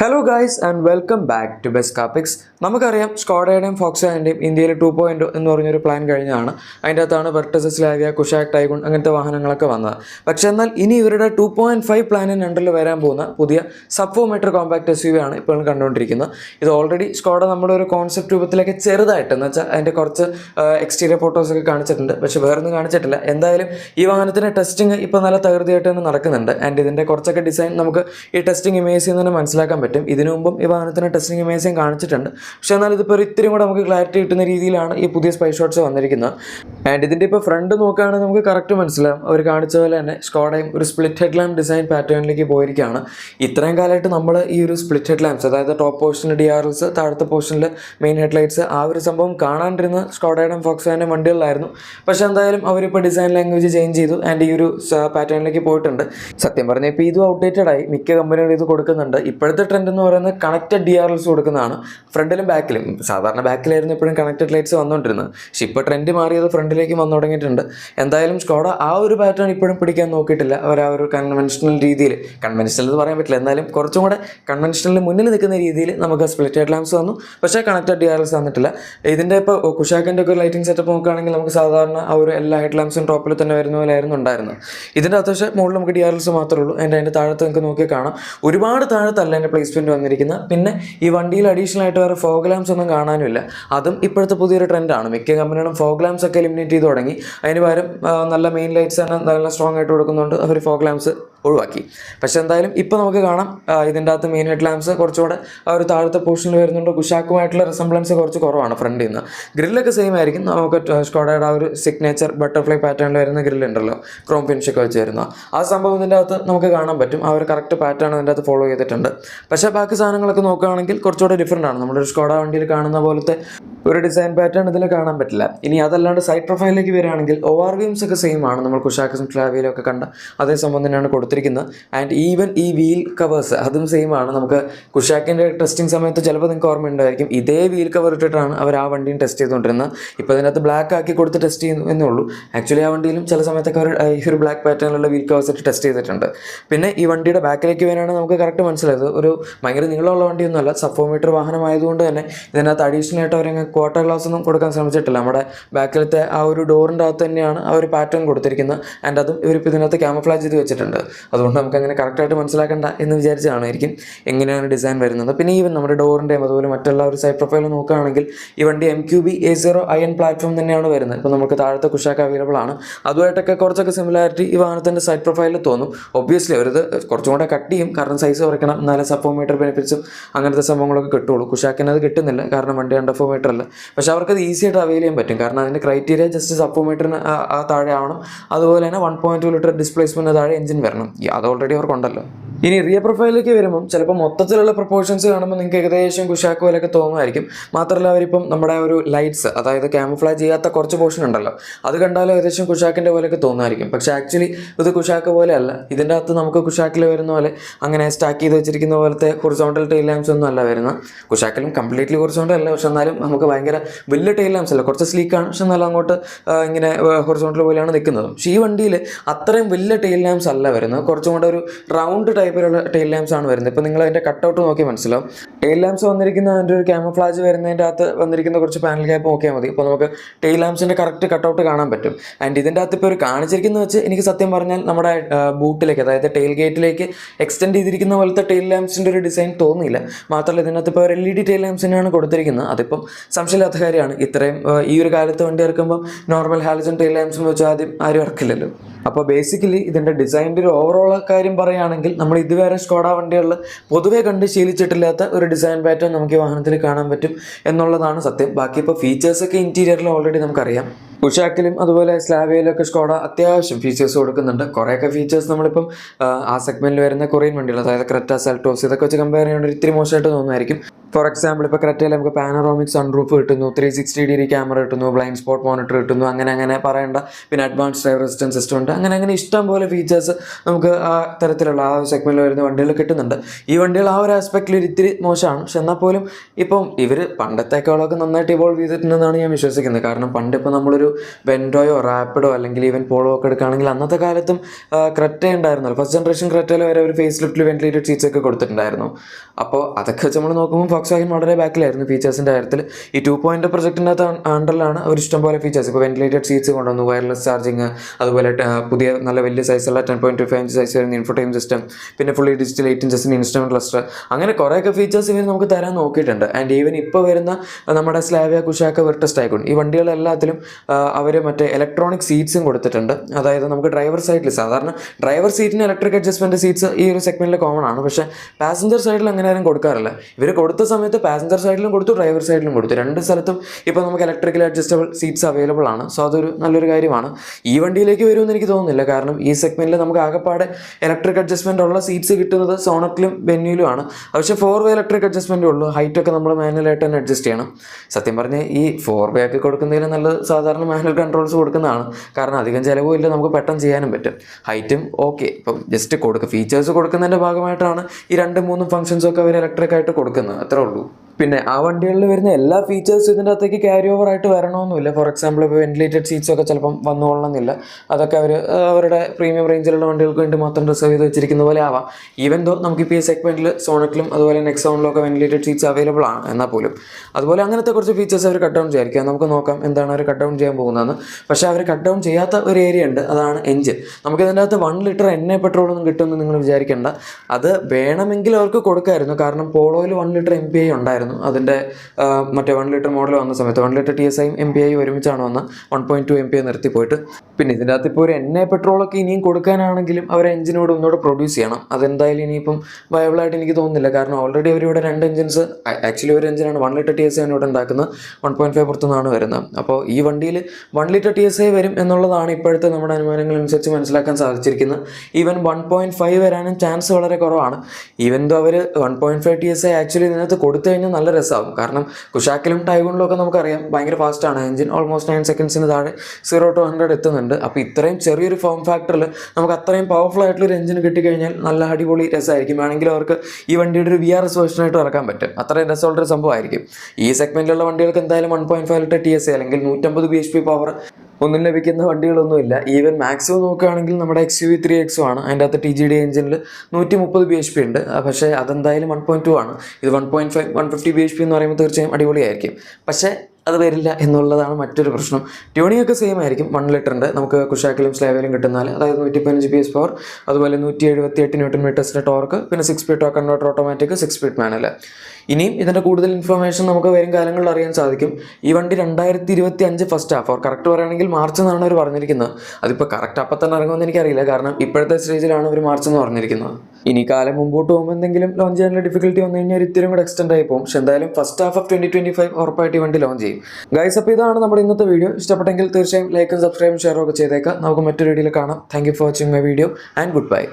Hello guys and welcome back to best capix നമുക്കറിയാം സ്കോഡയുടെയും ഫോക്സാന്റെയും ഇന്ത്യയിൽ ടു പോയിന്റ് എന്ന് പറഞ്ഞൊരു പ്ലാൻ കഴിഞ്ഞാണ് അതിന്റെ അകത്താണ് വെർട്ടസസ് ലാവിയ കുഷാക് ടൈഗുൺ അങ്ങനത്തെ വാഹനങ്ങളൊക്കെ വന്നത്. പക്ഷെ എന്നാൽ ഇനി ഇവരുടെ ടു പോയിന്റ് ഫൈവ് പ്ലാനിന് അണ്ടറിൽ വരാൻ പോകുന്ന പുതിയ sub four metre compact S U ആണ് ഇപ്പോൾ കണ്ടുകൊണ്ടിരിക്കുന്നത്. ഇത് ഓൾറെഡി സ്കോഡ നമ്മുടെ ഒരു കോൺസെപ്റ്റ് രൂപത്തിലേക്ക് ചെറുതായിട്ട് എന്ന് വെച്ചാൽ അതിന്റെ കുറച്ച് എക്സ്റ്റീരിയർ ഫോട്ടോസൊക്കെ കാണിച്ചിട്ടുണ്ട്. പക്ഷെ വേറൊന്നും കാണിച്ചിട്ടില്ല. എന്തായാലും ഈ വാഹനത്തിന്റെ ടെസ്റ്റിംഗ് ഇപ്പോൾ നല്ല തകൃതിയായിട്ട് തന്നെ നടക്കുന്നുണ്ട്. ആൻഡ് ഇതിന്റെ കുറച്ചൊക്കെ ഡിസൈൻ നമുക്ക് ഈ ടെസ്റ്റിംഗ് ഇമേജിൽ നിന്ന് തന്നെ മനസ്സിലാക്കാൻ പറ്റും. ഇതിനു മുമ്പും ഈ വാഹനത്തിന് ടെസ്റ്റിംഗ് ഇമേജും കാണിച്ചിട്ടുണ്ട്. പക്ഷേ എന്നാൽ ഇതിപ്പോൾ ഒരു ഇത്തിരി കൂടെ നമുക്ക് ക്ലാരിറ്റി കിട്ടുന്ന രീതിയിലാണ് ഈ പുതിയ സ്പൈ ഷോട്ട്സ് വന്നിരിക്കുന്നത്. ആൻഡ് ഇതിന്റെ ഇപ്പോൾ ഫ്രണ്ട് നോക്കുകയാണെങ്കിൽ നമുക്ക് കറക്റ്റ് മനസ്സിലാവും. അവർ കാണിച്ച പോലെ തന്നെ സ്കോഡയും ഒരു സ്പ്ലിറ്റ് ഹെഡ് ലാമ്പ് ഡിസൈൻ പാറ്റേണിലേക്ക് പോയിരിക്കുകയാണ്. ഇത്രയും കാലമായിട്ട് നമ്മൾ ഈ ഒരു സ്പ്ലിറ്റ് ഹെഡ് ലാമ്പ്സ് അതായത് ടോപ്പ് പോർഷനിൽ ഡി ആർ എൽസ് താഴത്തെ പോർഷനിൽ മെയിൻ ഹെഡ് ലൈറ്റ്സ് ആ ഒരു സംഭവം കാണാണ്ടിരുന്ന സ്കോഡയുടെയും ഫോക്സാന്റെയും വണ്ടികളിലായിരുന്നു. പക്ഷേ എന്തായാലും അവരിപ്പോൾ ഡിസൈൻ ലാംഗ്വേജ് ചേഞ്ച് ചെയ്തു ആൻഡ് ഈ ഒരു പാറ്റേണിലേക്ക് പോയിട്ടുണ്ട്. സത്യം പറഞ്ഞാൽ ഇപ്പോൾ ഇതും ഔട്ട്ഡേറ്റഡ് ആയി. മിക്ക കമ്പനികളും ഇത് കൊടുക്കുന്നുണ്ട്. ഇപ്പോഴത്തെ എന്ന് പറയുന്നത് കണക്റ്റഡ് ഡി ആർ എൽസ് കൊടുക്കുന്നതാണ്. ഫ്രണ്ടിലും ബാക്കിലും സാധാരണ ബാക്കിലായിരുന്നു എപ്പോഴും കണക്റ്റഡ് ലൈറ്റ്സ് വന്നുകൊണ്ടിരുന്നത് പക്ഷേ ഇപ്പോൾ ട്രെൻഡ് മാറിയത് ഫ്രണ്ടിലേക്ക് വന്നു തുടങ്ങിയിട്ടുണ്ട്. എന്തായാലും സ്കോഡ ആ ഒരു പാറ്റേൺ ഇപ്പോഴും പിടിക്കാൻ നോക്കിയിട്ടില്ല. അവർ ആ ഒരു കൺവെൻഷണൽ രീതിയിൽ. കൺവെൻഷണൽ എന്ന് പറയാൻ പറ്റില്ല. എന്തായാലും കുറച്ചും കൂടെ കൺവെൻഷണലിന് മുന്നിൽ നിൽക്കുന്ന രീതിയിൽ നമുക്ക് സ്പ്ലിറ്റ് ഹെഡ് ലാംപ്സ് വന്നു. പക്ഷേ കണക്റ്റഡ് ഡി ആർ എൽസ് വന്നിട്ടില്ല. ഇതിന്റെ ഇപ്പോൾ കുഷാക്കിന്റെ ഒക്കെ ലൈറ്റിംഗ് സെറ്റപ്പ് നോക്കുകയാണെങ്കിൽ നമുക്ക് സാധാരണ ആ ഒരു എല്ലാ ഹെഡ് ലാംപ്സും ടോപ്പിൽ തന്നെ വരുന്ന പോലെ ആയിരുന്നു ഉണ്ടായിരുന്നത്. ഇതിന്റെ അത്യാവശ്യം മുകളിൽ നമുക്ക് ഡി ആർ എൽസ് മാത്രമേ ഉള്ളൂ. എന്റെ അതിന്റെ താഴത്ത് നിങ്ങൾക്ക് നോക്കി കാണാം. ഒരുപാട് താഴത്തല്ല എന്റെ പ്ലേസ്മെന്റ് വന്നിരിക്കുന്നത് പിന്നെ ഈ വണ്ടിയിൽ അഡീഷണൽ ആയിട്ട് വേറെ ഫോഗ്ലാംസ് ഒന്നും കാണാനുമില്ല. അതും ഇപ്പോഴത്തെ പുതിയൊരു ട്രെൻഡാണ് മിക്ക കമ്പനികളും ഫോഗ്ലാംസ് ഒക്കെ എലിമിനേറ്റ് ചെയ്ത് തുടങ്ങി. അതിന് പകരം നല്ല മെയിൻ ലൈറ്റ്സ് തന്നെ നല്ല സ്ട്രോങ് ആയിട്ട് കൊടുക്കുന്നുണ്ട്. അവർ ഫോഗ് ലാംപ്സ് ഒഴിവാക്കി. പക്ഷെ എന്തായാലും ഇപ്പോൾ നമുക്ക് കാണാം ഇതിന്റെ അകത്ത് മെയിൻ ഹെഡ് ലാംപ്സ് കുറച്ചുകൂടെ ആ ഒരു താഴത്തെ പോർഷനിൽ വരുന്നുണ്ട്. കുഷാക്കുമായിട്ടുള്ള റിസംബ്ലൻസ് കുറച്ച് കുറവാണ് ഫ്രണ്ടിൽ നിന്ന് ഗ്രില്ലൊക്കെ സെയിം ആയിരിക്കും. നമുക്ക് സ്കോഡയുടെ ആ ഒരു സിഗ്നേച്ചർ ബട്ടർഫ്ലൈ പാറ്റേണിൽ വരുന്ന ഗ്രില്ല് ഉണ്ടല്ലോ. ക്രോം ഫിനിഷൊക്കെ വെച്ച് വരുന്ന ആ സംഭവം ഇതിന്റെ അകത്ത് നമുക്ക് കാണാൻ പറ്റും. ആ ഒരു കറക്റ്റ് പാറ്റേൺ ഇതിന്റെ അകത്ത് ഫോളോ ചെയ്തിട്ടുണ്ട്. പക്ഷേ ബാക്കി സാധനങ്ങളൊക്കെ നോക്കുകയാണെങ്കിൽ കുറച്ചുകൂടെ ഡിഫറെന്റ് ആണ്. നമ്മുടെ സ്കോഡ വണ്ടിയിൽ കാണുന്ന പോലത്തെ ഒരു ഡിസൈൻ പാറ്റേൺ ഇതിൽ കാണാൻ പറ്റില്ല. ഇനി അതല്ലാണ്ട് സൈഡ് പ്രൊഫൈലിലേക്ക് വരികയാണെങ്കിൽ ഒ ആർ വീംസ് ഒക്കെ സെയിം ആണ്. നമ്മൾ കുഷാക്കസും ക്ലാവിയിലും ഒക്കെ കണ്ട അതേ സംഭവം തന്നെയാണ് കൊടുത്തിരിക്കുന്നത്. ആൻഡ് ഈവൻ ഈ വീൽ കവേഴ്സ് അതും സെയിം ആണ്. നമുക്ക് കുഷാക്കിന്റെ ടെസ്റ്റിംഗ് സമയത്ത് ചിലപ്പോൾ നിങ്ങൾക്ക് ഓർമ്മയുണ്ടായിരിക്കും. ഇതേ വീൽ കവർ ഇട്ടിട്ടാണ് അവർ ആ വണ്ടിയും ടെസ്റ്റ് ചെയ്തുകൊണ്ടിരുന്നത്. ഇപ്പോൾ അതിനകത്ത് ബ്ലാക്ക് ആക്കി കൊടുത്ത് ടെസ്റ്റ് ചെയ്യുന്നു എന്നേ ഉള്ളൂ ആക്ച്വലി ആ വണ്ടിയിലും ചില സമയത്തൊക്കെ അവർ ഈ ഒരു ബ്ലാക്ക് പാറ്റേണിലുള്ള വീൽ കവേഴ്സ് ഇട്ട് ടെസ്റ്റ് ചെയ്തിട്ടുണ്ട്. പിന്നെ ഈ വണ്ടിയുടെ ബാക്കിലേക്ക് വരാനാണ് നമുക്ക് കറക്റ്റ് മനസ്സിലായത്. ഒരു ഭയങ്കര നീളമുള്ള വണ്ടിയൊന്നുമല്ല. സഫോമീറ്റർ വാഹനമായതുകൊണ്ട് തന്നെ ഇതിനകത്ത് അഡീഷണൽ ആയിട്ട് അവരങ്ങ് ക്വാർട്ടർ ഗ്ലാസ് ഒന്നും കൊടുക്കാൻ ശ്രമിച്ചിട്ടില്ല. നമ്മുടെ ബാക്കിലത്തെ ആ ഒരു ഡോറിന്റെ അകത്ത് തന്നെയാണ് ആ ഒരു പാറ്റേൺ കൊടുത്തിരിക്കുന്നത്. ആൻഡ് അതും ഇവരിപ്പോൾ ഇതിനകത്ത് ക്യാമഫ്ലാജ് ചെയ്ത് വെച്ചിട്ടുണ്ട്. അതുകൊണ്ട് നമുക്ക് അങ്ങനെ കറക്റ്റായിട്ട് മനസ്സിലാക്കണ്ട എന്ന് വിചാരിച്ചതാണായിരിക്കും എങ്ങനെയാണ് ഡിസൈൻ വരുന്നത്. പിന്നെ ഈവൻ നമ്മുടെ ഡോറിന്റെയും അതുപോലെ മറ്റുള്ള ഒരു സൈഡ് പ്രൊഫൈൽ നോക്കുകയാണെങ്കിൽ ഈ വണ്ടി M Q B A zero IN platform തന്നെയാണ് വരുന്നത്. ഇപ്പോൾ നമുക്ക് താഴത്തെ കുഷാക്ക് അവൈലബിൾ ആണ്. അതുമായിട്ടൊക്കെ കുറച്ചൊക്കെ സിമിലാരിറ്റി ഈ വാഹനത്തിന്റെ സൈഡ് പ്രൊഫൈലിൽ തോന്നും. ഒബ്വിയസ്ലി അവരത് കുറച്ചും കൂടെ കട്ട് ചെയ്യും. കാരണം സൈസ് കുറയ്ക്കണം. എന്നാലേ സപ്പോമീറ്റർ ബെനിഫിറ്റ്സും അങ്ങനത്തെ സംഭവങ്ങളൊക്കെ കിട്ടുള്ളൂ കുഷാക്കിന് അത് കിട്ടുന്നില്ല. കാരണം വണ്ടി അണ്ടർ ഫോർ മീറ്റർ പക്ഷേ അവർക്കത് ഈസി ആയിട്ട് അവൈൽ ചെയ്യാൻ പറ്റും. കാരണം അതിന്റെ ക്രൈറ്റീരിയ ജസ്റ്റ് സപ്പോമീറ്ററിന് ആ താഴെ ആവണം. അതുപോലെ തന്നെ one point two litre displacement താഴെ എഞ്ചിൻ വരണം. അത് ഓൾറെഡി അവർക്കുണ്ടല്ലോ. ഇനി റിയർ പ്രൊഫൈലിലേക്ക് വരുമ്പം ചിലപ്പോൾ മൊത്തത്തിലുള്ള പ്രൊപ്പോർഷൻസ് കാണുമ്പോൾ നിങ്ങൾക്ക് ഏകദേശം കുശാക്ക് പോലെയൊക്കെ തോന്നുമായിരിക്കും. മാത്രമല്ല അവരിപ്പം നമ്മുടെ ഒരു ലൈറ്റ്സ് അതായത് ക്യാമഫ്ലാജ് ചെയ്യാത്ത കുറച്ച് പോർഷൻ ഉണ്ടല്ലോ. അത് കണ്ടാലും ഏകദേശം കുശാക്കിന്റെ പോലെയൊക്കെ തോന്നുമായിരിക്കും. പക്ഷേ ആക്ച്വലി ഇത് കുഷാക്ക് പോലെയല്ല. ഇതിന്റെ അകത്ത് നമുക്ക് കുശാക്കിൽ വരുന്ന പോലെ അങ്ങനെ സ്റ്റാക്ക് ചെയ്ത് വെച്ചിരിക്കുന്ന പോലത്തെ ഹൊറിസോണ്ടൽ ടെയിൽ ലാംപ്സ് ഒന്നും അല്ല വരുന്നത്. കുശാക്കിലും കംപ്ലീറ്റ്ലി ഹൊറിസോണ്ടൽ അല്ല. പക്ഷെ എന്നാലും നമുക്ക് ഭയങ്കര വലിയ ടൈൽ ലാംസ് അല്ല. കുറച്ച് സ്ലീക്കാണ് പക്ഷെ നല്ല അങ്ങോട്ട് ഇങ്ങനെ ഹൊറിസോണ്ടൽ പോലെയാണ് നിൽക്കുന്നത്. പക്ഷേ ഈ വണ്ടിയിൽ അത്രയും വലിയ ടൈൽ ലാംപ്സ് അല്ല വരുന്നത്. കുറച്ചും കൂടെ ഒരു റൗണ്ട് ടൈപ്പിലുള്ള ടൈൽ ലാംപ്സ് ആണ് വരുന്നത്. ഇപ്പോൾ നിങ്ങൾ അതിന്റെ കട്ടൗട്ട് നോക്കി മനസ്സിലാവും. ടൈൽ ലാംപ്സ് വന്നിരിക്കുന്ന അതിന്റെ ഒരു ക്യാമഫ്ലാജ് വരുന്നതിന്റെ അകത്ത് വന്നിരിക്കുന്ന കുറച്ച് പാനൽ ക്യാപ്പ് നോക്കിയാൽ മതി. ഇപ്പോൾ നമുക്ക് ടൈൽ ലാംപ്സിന്റെ കറക്റ്റ് കട്ടൗട്ട് കാണാൻ പറ്റും. ആൻഡ് ഇതിന്റെ അകത്ത് ഇപ്പോൾ ഒരു കാണിച്ചിരിക്കുന്നത് വെച്ച് എനിക്ക് സത്യം പറഞ്ഞാൽ നമ്മുടെ ബൂട്ടിലേക്ക് അതായത് ടൈൽ ഗേറ്റിലേക്ക് എക്സ്റ്റെൻഡ് ചെയ്തിരിക്കുന്ന പോലത്തെ ടൈൽ ലാംപ്സിന്റെ ഒരു ഡിസൈൻ തോന്നിയില്ല. മാത്രമല്ല ഇതിനകത്ത് ഇപ്പോൾ ഒരു എൽ ഇ ഡി ടൈൽ ലാംപ്സിനാണ് കൊടുത്തിരിക്കുന്നത്. അതിപ്പം സംശയമില്ലാത്ത കാര്യമാണ്. ഇത്രയും ഈ ഒരു കാലത്ത് വണ്ടി ഇറക്കുമ്പോൾ നോർമൽ ഹാലജൻ ടെയിൽ ലാംപ്സും വെച്ച് ആദ്യം ആരും ഇറക്കില്ലല്ലോ. അപ്പോൾ ബേസിക്കലി ഇതിന്റെ ഡിസൈനിന്റെ ഒരു ഓവറോൾ കാര്യം പറയുകയാണെങ്കിൽ നമ്മൾ ഇതുവരെ സ്കോഡ വണ്ടികളിൽ പൊതുവെ കണ്ട് ശീലിച്ചിട്ടില്ലാത്ത ഒരു ഡിസൈൻ പാറ്റേൺ നമുക്ക് ഈ വാഹനത്തിൽ കാണാൻ പറ്റും എന്നുള്ളതാണ് സത്യം. ബാക്കി ഇപ്പോൾ ഫീച്ചേഴ്സൊക്കെ ഇന്റീരിയറിൽ ഓൾറെഡി നമുക്കറിയാം. ഉഷാക്കിലും അതുപോലെ സ്ലാവിയയിലൊക്കെ സ്കോഡ അത്യാവശ്യം ഫീച്ചേഴ്സ് കൊടുക്കുന്നുണ്ട്. കുറേയൊക്കെ ഫീച്ചേഴ്സ് നമ്മളിപ്പം ആ, സെഗ്മെന്റിൽ വരുന്ന കൊറിയൻ വണ്ടികൾ അതായത് ക്രെറ്റ സെൽട്ടോസ് ഇതൊക്കെ വെച്ച് കമ്പയർ ചെയ്യുന്നത് ഇത്തിരി മോശമായിട്ട് തോന്നുമായിരിക്കും ഫോർ എക്സാമ്പിൾ ഇപ്പോൾ ക്രെറ്റയിൽ നമുക്ക് പാനറോമിക് സൺറൂഫ് കിട്ടുന്നു ത്രീ സിക്സ്റ്റി ഡിഗ്രി ക്യാമറ കിട്ടുന്നു ബ്ലൈൻഡ് സ്പോട്ട് മോണിറ്റർ കിട്ടുന്നു അങ്ങനെ അങ്ങനെ പറയേണ്ട. പിന്നെ അഡ്വാൻസ് ഡ്രൈവർ റെസിസ്റ്റൻസ് സിസ്റ്റം ഉണ്ട്. അങ്ങനെ അങ്ങനെ ഇഷ്ടം പോലെ ഫീച്ചേഴ്സ് നമുക്ക് ആ തരത്തിലുള്ള ആ സെഗ്മെന്റിൽ വരുന്ന വണ്ടികൾ കിട്ടുന്നുണ്ട്. ഈ വണ്ടികൾ ആ ഒരു ആസ്പെക്റ്റിൽ ഇത്തിരി മോശമാണ്. പക്ഷെ എന്നാൽ പോലും ഇപ്പം ഇവർ പണ്ടത്തേക്കാളൊക്കെ നന്നായിട്ട് ഇവോൾവ് ചെയ്തിട്ടുണ്ടെന്നാണ് ഞാൻ വിശ്വസിക്കുന്നത്. കാരണം പണ്ട് ഇപ്പോൾ നമ്മളൊരു വെൻഡോയോ റാപ്പിഡോ അല്ലെങ്കിൽ ഈവൻ പോളോ ഒക്കെ എടുക്കുകയാണെങ്കിൽ അന്നത്തെ കാലത്തും ക്രെറ്റ ഉണ്ടായിരുന്നല്ലോ. ഫസ്റ്റ് ജനറേഷൻ ക്രെറ്റയിൽ വരെ ഒരു ഫേസ് ലിഫ്റ്റിൽ വെന്റിലേറ്റഡ് സീറ്റ്സ് ഒക്കെ കൊടുത്തിട്ടുണ്ടായിരുന്നു. അപ്പോൾ അതൊക്കെ വെച്ച് നമ്മൾ നോക്കുമ്പോൾ ഫോക്സ് വാഗൻ വളരെ ബാക്കിലായിരുന്നു ഫീച്ചേഴ്സിന്റെ കാര്യത്തിൽ ഈ ടു പ്രൊജക്ടിന്റെ അകത്ത് അണ്ടറിലാണ് അവർ ഇഷ്ടംപോലെ ഫീച്ചേഴ്സ് ഇപ്പോൾ വെന്റിലേറ്റഡ് സീറ്റ്സ് കൊണ്ടുവന്നു വയർലെസ് ചാർജിങ് അതുപോലെ പുതിയ നല്ല വലിയ സൈസുള്ള ten point two five inch size വരുന്ന ഇൻഫോടൈം സിസ്റ്റം പിന്നെ ഫുള്ളി ഡിജിറ്റൽ എയ്റ്റ് ഇഞ്ചസിന്റെ ഇൻസ്ട്രുമെന്റ് ക്ലസ്റ്റർ അങ്ങനെ കുറേയൊക്കെ ഫീച്ചേഴ്സ് ഇവർ നമുക്ക് തരാൻ നോക്കിയിട്ടുണ്ട്. ആൻഡ് ഈവൻ ഇപ്പോൾ വരുന്ന നമ്മുടെ സ്ലാവിയ കുഷാക്ക വെർട്ടസ് ടൈക്കോൺ ഈ വണ്ടികളെല്ലാത്തിലും അവർ മറ്റേ ഇലക്ട്രോണിക് സീറ്റ്സും കൊടുത്തിട്ടുണ്ട്. അതായത് നമുക്ക് ഡ്രൈവർ സൈഡിൽ സാധാരണ ഡ്രൈവർ സീറ്റിന് ഇലക്ട്രിക് അഡ്ജസ്റ്റ്മെന്റ് സീറ്റ്സ് ഈ ഒരു സെഗ്മെന്റിൽ കോമൺ ആണ്. പക്ഷേ പാസഞ്ചർ സൈഡിൽ അങ്ങനെ ആരും കൊടുക്കാറില്ല. ഇവർ കൊടുത്ത സമയത്ത് പാസഞ്ചർ സൈഡിലും കൊടുത്തു ഡ്രൈവർ സൈഡിലും കൊടുത്തു. രണ്ട് സ്ഥലത്തും ഇപ്പോൾ നമുക്ക് ഇലക്ട്രിക്കൽ അഡ്ജസ്റ്റബിൾ സീറ്റ്സ് അവൈലബിൾ ആണ്. സോ അതൊരു നല്ലൊരു കാര്യമാണ്. ഈ വണ്ടിയിലേക്ക് വരുമെന്ന് എനിക്ക് തോന്നുന്നില്ല. കാരണം ഈ സെഗ്മെന്റിൽ നമുക്ക് ആകെപ്പാടെ ഇലക്ട്രിക് അഡ്ജസ്റ്റ്മെന്റ് ഉള്ള സീറ്റ്സ് കിട്ടുന്നത് സോണറ്റിലും ബെന്നിയിലും ആണ്. പക്ഷേ ഫോർ വേ ഇലക്ട്രിക് അഡ്ജസ്റ്റ്മെന്റേ ഉള്ളൂ. ഹൈറ്റ് ഒക്കെ നമ്മൾ മാനുവലായിട്ട് തന്നെ അഡ്ജസ്റ്റ് ചെയ്യണം. സത്യം പറഞ്ഞാൽ ഈ ഫോർ വേ ഒക്കെ കൊടുക്കുന്നതിൽ നല്ലത് സാധാരണ മാനുവൽ കൺട്രോൾസ് കൊടുക്കുന്നതാണ്. കാരണം അധികം ചിലവും ഇല്ല നമുക്ക് പെട്ടെന്ന് ചെയ്യാനും പറ്റും. ഹൈറ്റും ഓക്കെ ഇപ്പം ജസ്റ്റ് കൊടുക്കുക ഫീച്ചേഴ്സ് കൊടുക്കുന്നതിന്റെ ഭാഗമായിട്ടാണ് ഈ രണ്ട് മൂന്നും ഫംഗ്ഷൻസ് ഒക്കെ അവർ ഇലക്ട്രിക് ആയിട്ട് കൊടുക്കുന്നത്. അത്രേ ഉള്ളൂ പിന്നെ ആ വണ്ടികളിൽ വരുന്ന എല്ലാ ഫീച്ചേഴ്സും ഇതിന്റെ അകത്തേക്ക് ക്യാരി ഓവർ ആയിട്ട് വരണമെന്നില്ല ഫോർ എക്സാമ്പിൾ ഇപ്പോൾ വെന്റിലേറ്റഡ് സീറ്റ്സ് ഒക്കെ ചിലപ്പം വന്നുകൊള്ളണമെന്നില്ല. അതൊക്കെ അവർ അവരുടെ പ്രീമിയം റേഞ്ചിലുള്ള വണ്ടികൾക്ക് വേണ്ടി മാത്രം റിസർവ് ചെയ്ത് വെച്ചിരിക്കുന്ന പോലെ ആവാം. ഈവൻ ദോ നമുക്കിപ്പോൾ ഈ സെഗ്മെന്റിൽ സോണിക്കിലും അതുപോലെ നെക്സോണിലും ഒക്കെ വെന്റിലേറ്റഡ് സീറ്റ്സ് അവൈലബിൾ ആണ് എന്നാൽ പോലും. അതുപോലെ അങ്ങനത്തെ കുറച്ച് ഫീച്ചേഴ്സ് അവർ കട്ട് ഡൗൺ ചെയ്യായിരിക്കും. നമുക്ക് നോക്കാം എന്താണ് അവർ കട്ട് ഡൗൺ ചെയ്യാൻ പോകുന്നതെന്ന്. പക്ഷേ അവർ കട്ട് ഡൗൺ ചെയ്യാത്ത ഒരു ഏരിയ ഉണ്ട്. അതാണ് എഞ്ചിൻ നമുക്ക് ഇതിന്റെ അകത്ത് വൺ ലിറ്റർ എണ്ണ പെട്രോളൊന്നും കിട്ടുമെന്ന് നിങ്ങൾ വിചാരിക്കേണ്ട. അത് വേണമെങ്കിൽ അവർക്ക് കൊടുക്കായിരുന്നു. കാരണം പോളോയിൽ one litre M P I ഉണ്ടായിരുന്നു. അതിന്റെ മറ്റേ വൺ ലിറ്റർ മോഡൽ വന്ന സമയത്ത് വൺ ലിറ്റർ ടി എസ് ഐയും എം പി ഐ ഒരുമിച്ചാണ് വന്ന് one point two M P I നിർത്തി പോയിട്ട്. പിന്നെ ഇതിന്റെ അകത്ത് ഇപ്പോൾ ഒരു എണ്ണ പെട്രോളൊക്കെ ഇനിയും കൊടുക്കാനാണെങ്കിലും അവർ എഞ്ചിനോട് ഒന്നുകൂടെ പ്രൊഡ്യൂസ് ചെയ്യണം. അതെന്തായാലും ഇനിയിപ്പം വയബിളായിട്ട് എനിക്ക് തോന്നുന്നില്ല. കാരണം ഓൾറെഡി അവരിവിടെ രണ്ട് എഞ്ചിൻസ് ആക്ച്വലി ഒരു എഞ്ചിനാണ് one litre T S I ആണ് ഇവിടെ ഉണ്ടാക്കുന്നത്. വൺ പോയിന്റ് ഫൈവ് പുറത്തുനിന്നാണ് വരുന്നത്. അപ്പോൾ ഈ വണ്ടിയിൽ one litre T S I വരും എന്നുള്ളതാണ് ഇപ്പോഴത്തെ നമ്മുടെ അനുമാനങ്ങൾ അനുസരിച്ച് മനസ്സിലാക്കാൻ സാധിച്ചിരിക്കുന്നത്. ഈവൻ വൺ പോയിന്റ് ഫൈവ് വരാനും ചാൻസ് വളരെ കുറവാണ്. Even though our one point five T S I actually ഇതിനകത്ത് കൊടുത്തു കഴിഞ്ഞാൽ നല്ല രസമാകും കാരണം കുഷാക്കിലും ടൈഗോണിലും ഒക്കെ നമുക്കറിയാം ഭയങ്കര ഫാസ്റ്റാണ് എഞ്ചിൻ ഓൾമോസ്റ്റ് നയൻ സെക്കൻഡ്സിന് താഴെ സീറോ ടു ഹൺഡ്രഡ് എത്തുന്നുണ്ട്. അപ്പോൾ ഇത്രയും ചെറിയൊരു ഫോം ഫാക്ടറിൽ നമുക്ക് അത്രയും പവർഫുൾ ആയിട്ടുള്ള ഒരു എഞ്ചിൻ കിട്ടിക്കഴിഞ്ഞാൽ നല്ല അടിപൊളി രസമായിരിക്കും വേണമെങ്കിൽ അവർക്ക് ഈ വണ്ടിയുടെ ഒരു വി ആർ എസ് വേർഷനായിട്ട് ഇറക്കാൻ പറ്റും. അത്രയും രസമുള്ളൊരു സംഭവമായിരിക്കും. ഈ സെഗ്മെന്റിലുള്ള വണ്ടികൾക്ക് എന്തായാലും one point five litre T S അല്ലെങ്കിൽ നൂറ്റമ്പത് ബി എച്ച് പി പവർ ഒന്നും ലഭിക്കുന്ന വണ്ടികളൊന്നുമില്ല. ഈവൻ മാക്സിമം നോക്കുകയാണെങ്കിൽ നമ്മുടെ എക്സ് യു വി ത്രീ എക്സും ആണ്. അതിന്റെ അകത്ത് ടി ജി ഡി എഞ്ചിനിൽ നൂറ്റി മുപ്പത് ബി എച്ച് പി ഉണ്ട് പക്ഷേ അതെന്തായാലും വൺ പോയിന്റ് ടു ആണ്. ഇത് one point five one fifty B H P എന്ന് പറയുമ്പോൾ തീർച്ചയായും അടിപൊളിയായിരിക്കും. പക്ഷേ അത് വരില്ല എന്നുള്ളതാണ് മറ്റൊരു പ്രശ്നം. ട്യൂണിംഗ് ഒക്കെ സെയിം ആയിരിക്കും വൺ ലിറ്ററിന്റെ നമുക്ക് കുഷാക്കിലും സ്ലാവിലും കിട്ടുന്നാൽ അതായത് നൂറ്റി പതിനഞ്ച് പി എസ് പവർ അതുപോലെ നൂറ്റി എഴുപത്തി എട്ട് ന്യൂട്ടൺ മീറ്റേഴ്സിന്റെ ടോർക്ക് പിന്നെ six speed torque converter automatic six speed manual ഇനിയും ഇതിന്റെ കൂടുതൽ ഇൻഫർമേഷൻ നമുക്ക് വരും കാലങ്ങളിൽ അറിയാൻ സാധിക്കും. ഈ വണ്ടി രണ്ടായിരത്തി ഇരുപത്തി അഞ്ച് ഫസ്റ്റ് ഹാഫ് ഓർ കറക്റ്റ് പറയുകയാണെങ്കിൽ മാർച്ച് എന്നാണ് അവർ പറഞ്ഞിരിക്കുന്നത്. അതിപ്പോൾ കറക്റ്റ് അപ്പം തന്നെ ഇറങ്ങുമെന്ന് എനിക്കറിയില്ല. കാരണം ഇപ്പോഴത്തെ സ്റ്റേജിലാണ് അവർ മാർച്ച് എന്ന് പറഞ്ഞിരിക്കുന്നത്. ഇനി കാലം മുമ്പോട്ട് പോകുമ്പോൾ എന്തെങ്കിലും ലോഞ്ച് ചെയ്യാനുള്ള ഡിഫിക്കൽട്ടി വന്നു കഴിഞ്ഞാൽ ഇത്തിരി കൂടെ എക്സ്റ്റെൻഡ് ആയി പോകും. പക്ഷെ എന്തായാലും first half of twenty twenty five ഉറപ്പായിട്ട് ഈ വണ്ടി ലോഞ്ച് ചെയ്യും. ഗൈസ് അപ്പോൾ ഇതാണ് നമ്മുടെ ഇന്നത്തെ വീഡിയോ ഇഷ്ടപ്പെട്ടെങ്കിൽ തീർച്ചയായും ലൈക്കും സബ്സ്ക്രൈബും ഷെയറും ഒക്കെ ചെയ്തേക്കാം. നമുക്ക് മറ്റൊരു വീഡിയോയിൽ കാണാം. Thank for watching my video and good bye